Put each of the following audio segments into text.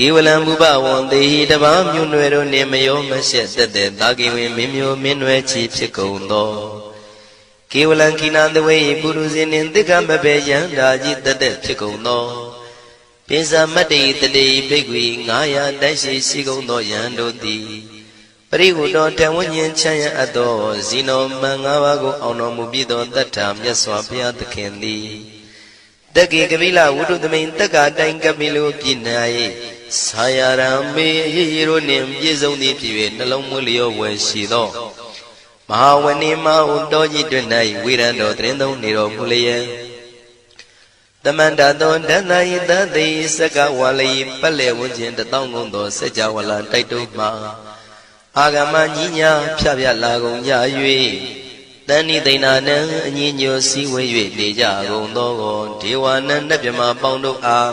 ကေဝလံဘုဘဝံတေဟိတပါမြွနွယ်တို့နှင့်မယောမရှက်တက်တဲ့တာကိဝင်မင်းမျိုးမင်းနွယ်ချီဖြစ်ကုန်သောကေဝလံကိနာတဝေပုရုဇဉ်နှင့်တိက္ကမဘေယံဓာကြီးတက်တဲ့ဖြစ်ကုန်သောပိဇာမတ္တိတတိဘိက္ခွေ900တိုက်ရှိရှိကုန်သောယံတို့သည်ပရိဟုတော်တံဝဉ္ဉ္ချမ်းရအပ်သောဇီနောမံ၅ပါးကိုအောင်တော်မူပြီးသောတတ္ထာမြတ်စွာဘုရားသခင်သည်တက္ကေကပိလဝုဒ္ဓသမိန်တက္ကာတိုင်ကပိလိုပြည်၌ ဆာယရံမေအရေးရိုးနှင့်ပြည့်စုံသည်ဖြစ်၍နှလုံးမွေးလျောဝယ်ရှိသောမဟာဝဏိမဟုတောကြီးတွင်၌ဝိရံတော်တရင်သုံးနေတော်မူလျက်တမန္တသောဒန္တယတသိစကဝါလိပက်လေဝန်းကျင်တထောင်ကုန်သောစัจ java လာတိုက်တုမှအာဂမညီညာဖြဖြလာကုန်ကြ၍တဏိသိဏနံအညီညွတ်စည်းဝေး၍နေကြကုန်သောဒေဝနံနတ်မြမပေါင်းတို့အား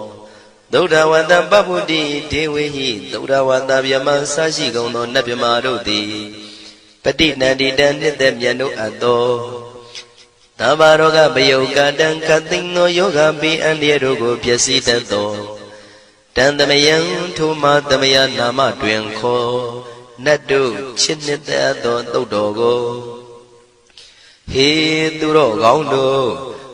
သုဒ္ဓဝတ္တပပုတ္တိဒေဝေဟိသုဒ္ဓဝတ္တဗျမဆရှိကုန်သောနတ်မြမာတို့သည်ပฏิနန္တိတံနှစ်သက်မြတ်တို့အပ်သောသဗ္ဗရောဂပယုတ်ကတံခသိန်သောယောဂပိအန္တရတို့ကိုပျက်စီးတတ်သောတန်တမယံထိုမတမယနာမတွင်ခေါ်နတ်တို့ချစ်နှစ်သက်သောသုတ်တော်ကိုဟေသူတော်ကောင်းတို့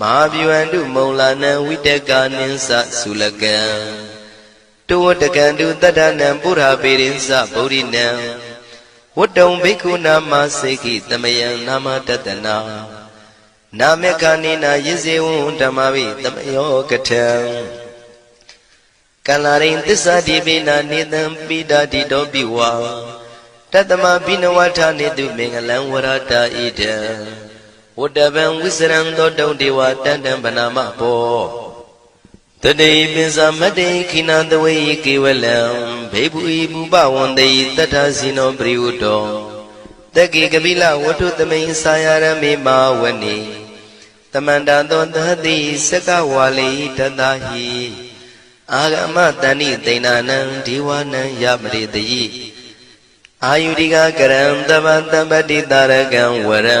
မဟာဗျဝန္တုမုံလာနံဝိတကာနိသသုလကံတောဝတကံတုတတ္ထနံပုရာပေရိသဗုဒ္ဓိနံဝတ္တုံဘိက္ခုနာမစေကိတမယံနာမတတနာနာမေခာနိနာယဇေဝံဓမ္မဝိတမယောကထံကလရိန်သစ္စာတိပိနာနေတံပိဒာတိတောပိဝါတတမဘိနဝထာနေတုမင်္ဂလံဝရတာဣဒံ ဝတ္တဗံဝိစရံသောတုံဒေဝတန်တံဗနာမဘောတတိပိစမတေခိနာတဝေကေဝလံဘေဘူဤဘူပဝန္တေတတ္ထဇိနောပရိဝတ္တောတက္ကိကပိလဝတ္ထုသမိန်စာယရမေမာဝနေတမန္တသောသတိစကဝါလိတတဟိအာဂမတဏိသိဏနံဒီဝနံယမရိတယိအာယုရိကကရံတဗ္ဗတပ္ပတိတာရကံဝရံ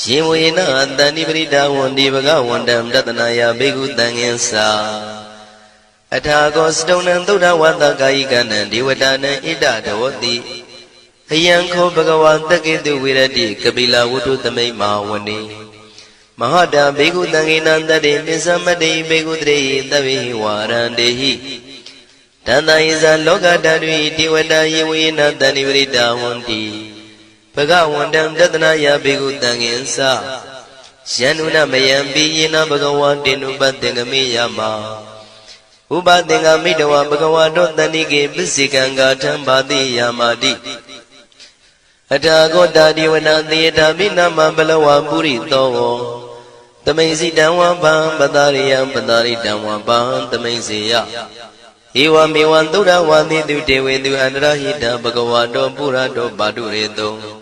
ရှင်ဝေနတန္တိပရိဒါဝန္တိဘဂဝန္တံတတနာယဘေကုတံငင်္စာအထာကောစတုံနံသုဒ္ဓဝတ္တကာယိကနံဒေဝတာနံဣဒတဝတိအယံခောဘဂဝါတက္ကေတုဝိရတိကပိလဝတ္ထုသမိန်မာဝနေမဟာတဘေကုတံငေနံတတေပစ္စမတေဘေကုတရေသဗ္ဗေဝါရန္တေဟိတန္တယဇာလောကဓာတုတိဝတယေဝေနတဏိပရိတာဝန္တိ ဘဂဝန္တံတတနာယဘေကုတံငင်္စယန္နုနမယံပိယေနဘဂဝါတေနုပတ္တေငမေယမဥပသင်္ကမိတဝဘဂဝါတောတဏိကေပစ္စေကံကာထံဘာတိယာမာတိအထာဂောတာဒီဝနာသေယတာမိနာမဘလဝပုရိသောသမိန်စီတံဝံပံပတရိယံပတရိတံဝံပံသမိန်စေယဧဝမေဝံသုဒ္ဓဝါတိတုတေဝေတုအန္တရဟိတဘဂဝါတောပုရတောပါတုရေတုံ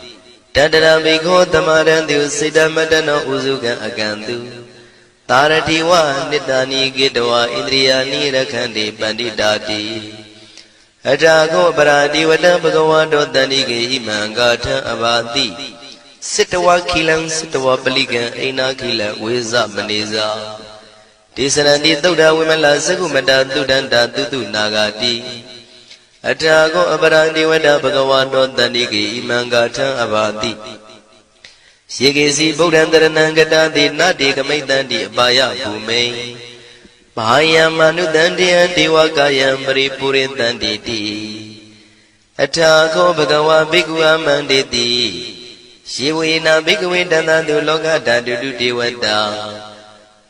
တတရဘိခောသမရံတုစေတမတနောဥစုကံအကံတုသာရတိဝနိတ္တာနိကေတဝဣန္ဒြိယာနိရခန္တိပန္တိတာတိအထာကောပရာတိဝတံဘဂဝါတောတန္တိကေဣမံဂါထံအဘာတိစစ်တဝခိလံစစ်တဝပလိကံအိနာခိလဝေဇမနေဇာဒေသရန္တိသုဒ္ဓဝိမလသကုမတသုဒန္တာတုတုနာဂာတိ အထာကောအပရာတိဝတဘဂဝါတောတန္တိကေဣမံဂါထံအဘာတိယေကေစီဗုဒ္ဓံတရဏံကတတိနတေကမိတ္တန္တိအပါယဘူမိန်ဘာယံမနုတန္တေယဒေဝကာယံပရိပုရိတန္တိတိအထာခောဘဂဝါဘိက္ခုအမန္တေတိယေဝေနာဘိက္ခဝေတန္တတုလောကဓာတုတုဒေဝတာ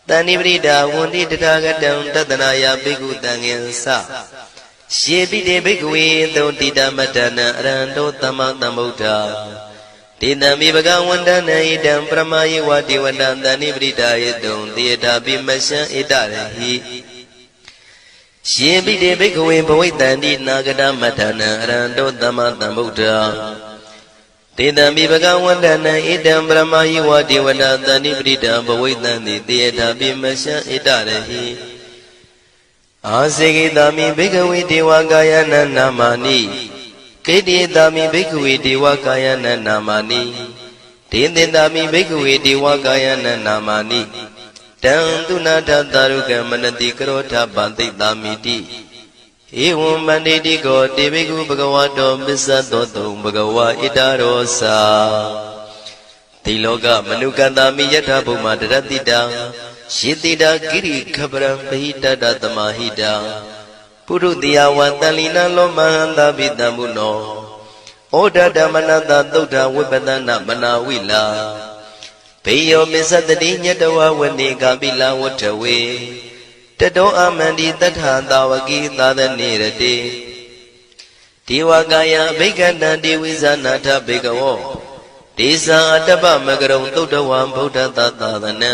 တဏိပရိဒာဝန္တိတထာဂတံတတနာယဘိက္ခုတံငင်္စ ယေပိတေဘိက္ခဝေသုတိတမတ္တနံအရဟံတောသမ္မာသမ္ဗုဒ္ဓတေတံမိဘဂဝန္တနံဣတံပရမယေဝတိဝတံတဏိပရိဒာယေတုံတေတာပိမရှံဣတရဟိရှင်ပိတေဘိက္ခဝေဘဝိတံတိနာဂတမတ္ထနံအရဟံတောသမ္မာသမ္ဗုဒ္ဓတေတံမိဘဂဝန္တနံဣတံပရမယေဝတိဝတံတဏိပရိဒာဘဝိတံတိတေတာပိမရှံဣတရဟိ အာစေကိတာမိဘိက္ခဝေဒေဝကာယနာနာမာနိကိတိတာမိဘိက္ခဝေဒေဝကာယနာနာမာနိဒေသင်တာမိဘိက္ခဝေဒေဝကာယနာနာမာနိတံသူနာထတာရုကမနတိကရောထပန္တိတာမိတိဧဝံမန္တိတိကောတေဘိက္ခုဘဂဝါတောပစ္စသောတုံဘဂဝါဣတရောစာတိလောကမနုကတာမိယထာဘုမတရတိတံ ယေတိတာကိရိခပရံပဟိတတသမာဟိတံပုရုတိယဝတန်လီနလောမဟန္တာပိတံမုနောဩဒဓမ္မနတသုဒ္ဓဝိပဒနာမနာဝိလာဘေယောမစ္စတတိညတဝဝနေကပိလဝတ္ထဝေတတောအမန္တိတထသာဝကိသာသနေရတိဒေဝကာယဘိက္ခဏံဒေဝိဇာနာထဘေကဝောဒေဇာအတ္တပမကရုံသုဒ္ဓဝံဗုဒ္ဓသာသာသနံ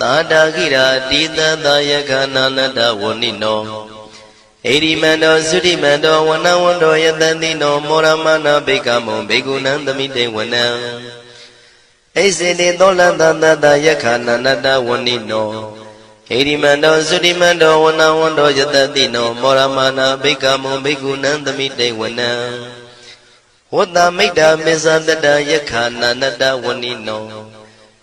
သာတာခိရာတိတသာယကနာနတဝဏိနောဣရိမန္တောသုရိမန္တောဝနဝန္တောယတတိနောမောရမနာဘိက္ခမုံဘေကုဏံသမိတေဝနံဣစေတိသောလတတတယခာနန္တဝဏိနောဣရိမန္တောသုရိမန္တောဝနဝန္တောယတတိနောမောရမနာဘိက္ခမုံဘေကုဏံသမိတေဝနံဝတ္တမိတ္တာမစ္ဆတတယခာနန္တဝဏိနော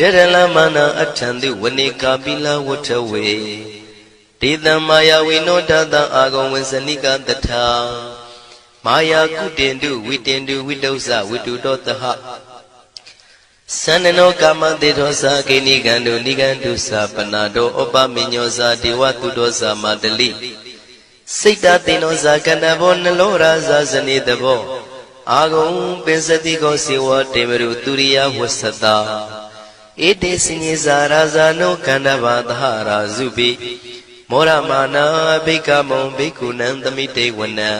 တေရလမနာအထံတိဝနေကာပိလဝထဝေဒေသမာယဝိနောတတအာဂုံဝဇနိကတထာမာယာကုတင်တုဝိတင်တုဝိတုဇဝိတုတောတဟသန္နနောကာမတေသောသာကိနိကံတုနိကံတုသာပနာတောဩပမိညောသာဒေဝတုတောသာမတလိစိတ်တတေနောသာကန္တဘောနလောရာသာဇနေတဘောအာဂုံပင်စတိကောစေဝတေမရုသူရိယဝဆတာ ဧတေစညေဇာရာဇာနောကန္တဘာသဟရာဇုပိမောရမာနာဘိက္ခမုံဘိက္ခုနံသမိတေဝနံ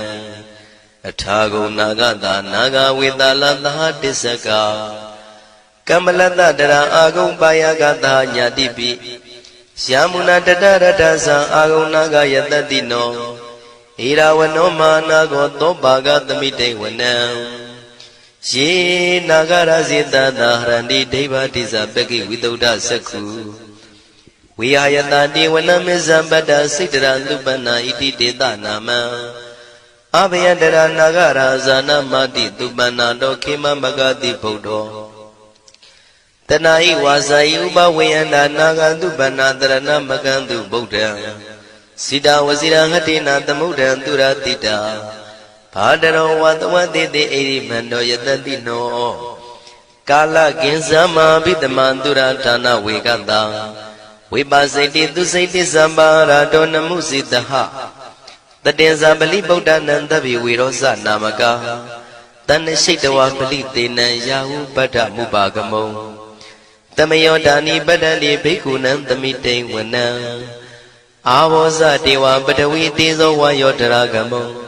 အထာဂုံနာဂတာနာဂဝေတလသဟတစ္စကကမ္မလတတရာအာဂုံပါယကတာညာတိပိယမုနာတတရတသံအာဂုံနာဂယတတိနောဣရာဝနောမာနာကောသောပါကသမိတေဝနံ ယေနာဂရဇေတတာဟရန္တိဒိဗ္ဗတိဇပကိဝိတုဒ္ဓသက္ခုဝိဟာယတတိဝနမေဇံပတ္တစိတ်တရသုပနာဣတိတေတနာမံအဘယတရနာဂရာဇာနာမတိသူပနာတောခေမမဂတိဗုဒ္ဓောတဏှာဤဝါစာဤဥပဝေယန္တာနာဂန္တုပဏတရဏမကံတုဗုဒ္ဓံစိတာဝစီရဟတိနာသမုဒ္ဒံသူရတိတာ ဘာတရောဝတဝတိတိအိရိမန္တောယတတိနောကာလကင်ဇမဘိတမန္တုရဌာနဝေကတံဝိပါစိတိသူစိတိသမ္ပါရာတောနမှုစိတဟတတေဇာပလိဗုဒ္ဓနံတဗ္ဗေဝေရောဇနာမကာတဏ္ဍရှိတဝပလိတေနံယာဟုပတ္ထမုပါကမုံတမယောဒာနိပတ္တန္တိဘိက္ခုနံသမိတိန်ဝနံအာဘောဇတေဝပတဝီတေဇောဝါယောတရာကမုံ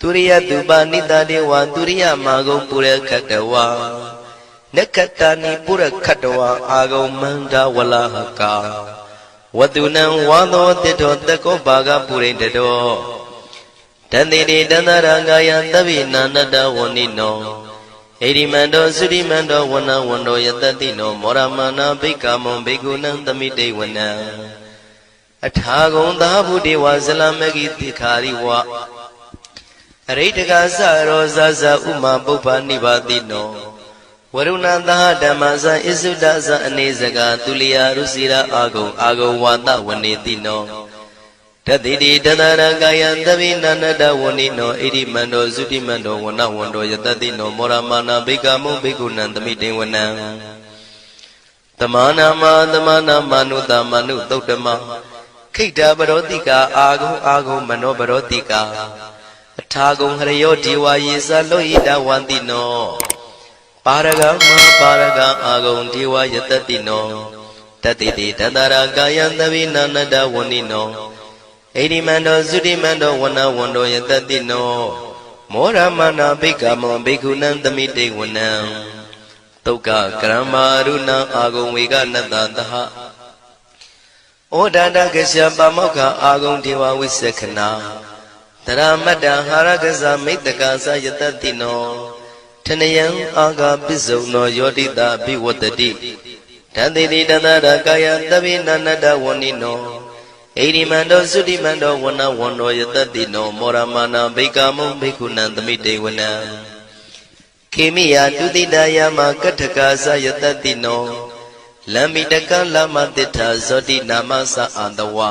သူရိယတုပနိတတေဝသူရိယမာဂုံပုရခတဝါနက္ခတာနိပုရခတဝါအာဂုံမန္တဝလဟကာဝတုနံဝါသောတိတောတကောဘာဂပုရိတတောတန်တိတိတန္တရာဂာယသဗ္ဗိနာနတဝဏိနောဣရိမန္တောသုရိမန္တောဝနဝန္တောယတတိနောမောရမာနာဘိက္ခမုံဘိက္ခုနံသမိတေဝနံအထာဂုံသာဘုဒေဝဇလမဂိတိခာရိဝ အရိတကသရောဇဇဥမာပုပ္ပနိဗ္ဗာတိနောဝရုဏသဟဓမ္မဇံဣစုဒဇံအနေစကာသူလျာရုစီရာအာဂုံအာဂုံဝါဒဝနေတိနောတတိတိတတရကာယံသဗိနန္တဝဏိနောဣတိမန္တောသုတိမန္တောဝနဝန္တောယတတိနောမောရမာနာဘိကမုဘိကုဏံသမိတေဝနံတမနာမတမနာမနုတမနုသုတ်တမခိတ္တပရောတိကာအာဂုံအာဂုံမနောပရောတိကာ အထာဂုံဟရယောဒီဝါယေသလောဣတဝန္တိနောပါရဂမပါရဂအာဂုံဒီဝါယတတိနောတတိတိတတရာကာယံသဗိနန္တဝဏိနောဣတိမန္တောသုတိမန္တောဝနဝန္တောယတတိနောမောရမနာဘိကမောဘိက္ခုနံသမိတေဝနံတုတ်ကကရမရုဏအာဂုံဝေကနတသဟဩဒန္တကရှပမောက္ခအာဂုံဒေဝဝိသခနာ တရမတ္တဟာရကဇမိတ္တကာသယတတိနောထနယံအာဂပစ္စုံနောယောတိတာဘိဝတ္တိတန်တိတိတန္တရကာယသဗ္ဗိနန္တဝဏိနောဣရိမန္တောသုတိမန္တောဝနဝန္တောယတတိနောမောရမာနာဘိကာမုံဘိက္ခုနံသမိတေဝနံခေမိယတုတိတယမကထကာသယတတိနောလမ္မိတကလမတိထာဇောတိနာမသအန္တဝါ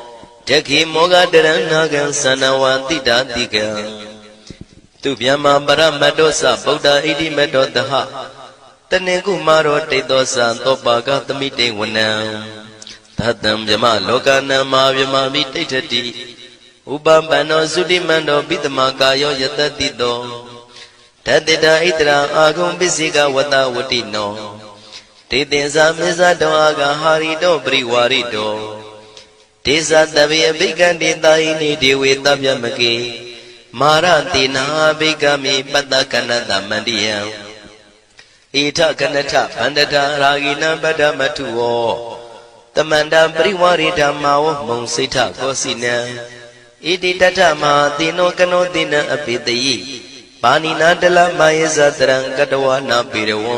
တခိမောဃတရဏဂံသနဝတိတာတိကံသူဗျမ္မာပရမတ္တောသဗုဒ္ဓဣတိမတ္တောတဟတနေကုမာရောတိတ်သောသံသောပါကသမိတေဝနံသတ္တံမြမလောကနံမာမြမမိတိဋ္ဌတိဥပပန္နောသုတိမန္တောပိတမကာယောယတတိတောတတိတာဣတရာအာဂုံပစ္စိကဝတဝတိနောဒေတင်္ဇာမေဇတောအာဂဟာရိတောပရိဝါရိတော ဒေသတဗေအဘိကံတေတာဟိနေဒေဝေတဗျမကေမာရတိနာဘိကမိပတ္တကနတမန္တိယံဣထကနထဗန္တတာရာဂိနံပတ္တမထုဝောတမန္တပရိဝရိဓမ္မာဝမုံစိဋ္ဌကောစီနံဣတိတထမဟာတိနောကနောတိနံအပိတယိပါဏိနာတလမယေဇတရံကတဝနာပေရဝံ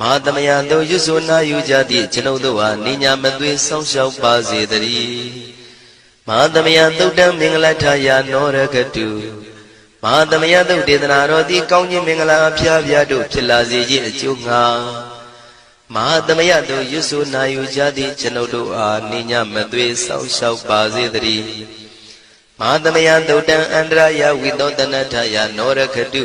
မဟာသမယသုတ်ရွတ်ဆိုနာယူကြသည့်ကျွန်ုပ်တို့ဟာနိညာမသွေဆောင်းလျှောက်ပါစေတည်းမဟာသမယသုတ်တံမင်္ဂလထယာနောရခတုမဟာသမယသုတ်ဒေသနာတော်သည်ကောင်းခြင်းမင်္ဂလာအဖျားဖျားတို့ဖြစ်လာစေခြင်းအကျိုးငှာမဟာသမယသို့ရွတ်ဆိုနာယူကြသည့်ကျွန်ုပ်တို့အားနိညာမသွေဆောင်းလျှောက်ပါစေတည်းမဟာသမယသုတ်တံအန္တရာယဝိသောတနထယနောရခတု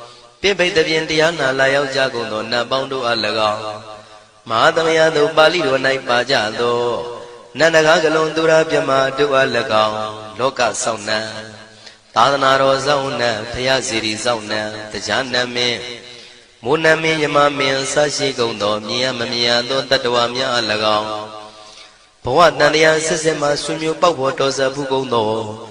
ပြင့်ပိတ်တပြင်တရားနာလာရောက်ကြကုန်သောနတ်ပေါင်းတို့အား၎င်းမဟာသမယသို့ပါဠိတော်၌ပါကြသောနန္ဒကားကလုံးသူရာပြမတို့အား၎င်းလောကစောင့်နှံသာသနာတော်စောင့်နှံဖရာစီရီစောင့်နှံတရားနမင်းမိုးနမင်းယမမင်းဆရှိကုန်သောမြင်ရမမြင်ရသောတတ္တဝါများအား၎င်းဘဝတန်တရားဆက်ဆက်မှဆွေမျိုးပေါက်ဖို့တော်စဖူးကုန်သော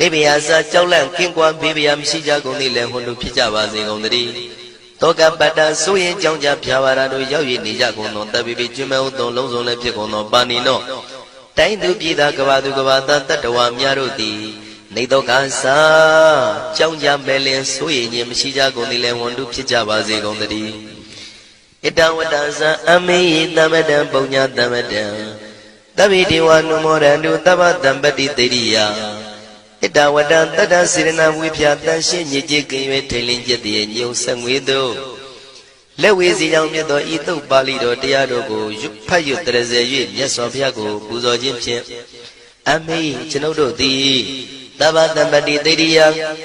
နေဗျာစာကြောက်လန့်ကင်းကွာဘေးဗျာမရှိကြကုန်သည်လည်းဟွန်တို့ဖြစ်ကြပါစေကုန်သတည်းတောကပတ္တဆိုရင်ကြောင့်ကြဖြာပါရာတို့ရောက်ရည်နေကြကုန်သောတပ်ပိပိကျွမ်းမဥသောလုံးစုံလည်းဖြစ်ကုန်သောပါဏိနောတိုင်းသူပြည်သားကဘာသူကဘာသားတတ္တဝါများတို့သည်နေတော့ကစားကြောင့်ကြမဲ့လင်ဆိုရင်ခြင်းမရှိကြကုန်သည်လည်းဝန်တုဖြစ်ကြပါစေကုန်သတည်းဣတံဝတ္တဇံအမေယသမတံပုံညာသမတံတဗ္ဗေဒေဝနုမောရန္တုသဗ္ဗတံပတိတေရိယ ဣတဝတ္တတတ္တစေရနာဝိဖြာတန်ရှင်းညစ်ကြေးကင်၍ထိန်လင်းကျက်တည်းညုံဆက်ငွေတို့လက်ဝေစီကြောင့်မြတ်သောဤတုတ်ပါဠိတော်တရားတော်ကိုရွတ်ဖတ်ရွတ်တရစေ၍မြတ်စွာဘုရားကိုပူဇော်ခြင်းဖြင့်အမေကျွန်ုပ်တို့သည်သဗ္ဗတံပတိတေရိယ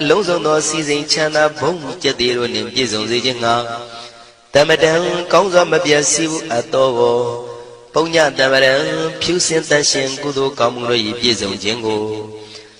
လုံးစုံသောစီစဉ်ချမ်းသာဘုံကျက်တည်းတို့နှင့်ပြည့်စုံစေခြင်းငှာတမတံကောင်းစွာမပြတ်စည်းဘူးအပ်တော်ကိုပုံညတမရံဖြူစင်တန်ရှင်ကုသိုလ်ကောင်းမှုတို့၏ပြည့်စုံခြင်းကို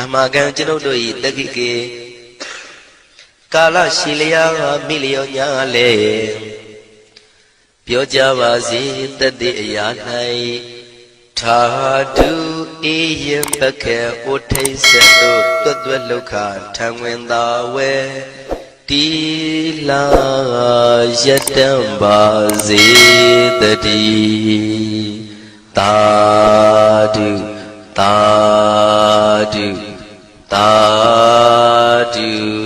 အမကံကျွန်ုပ်တို့၏တက္ကိကေကာလရှိလျာမိလျောညာလေပြောကြပါစေတသက်အရာ၌ထာတုအေယပကေဥထိတ်ဆက်တို့တွတ်တွတ်လောက်ခထံဝင်သာဝဲတီလာယတံပါစေတတိတာတုတာတု တာတု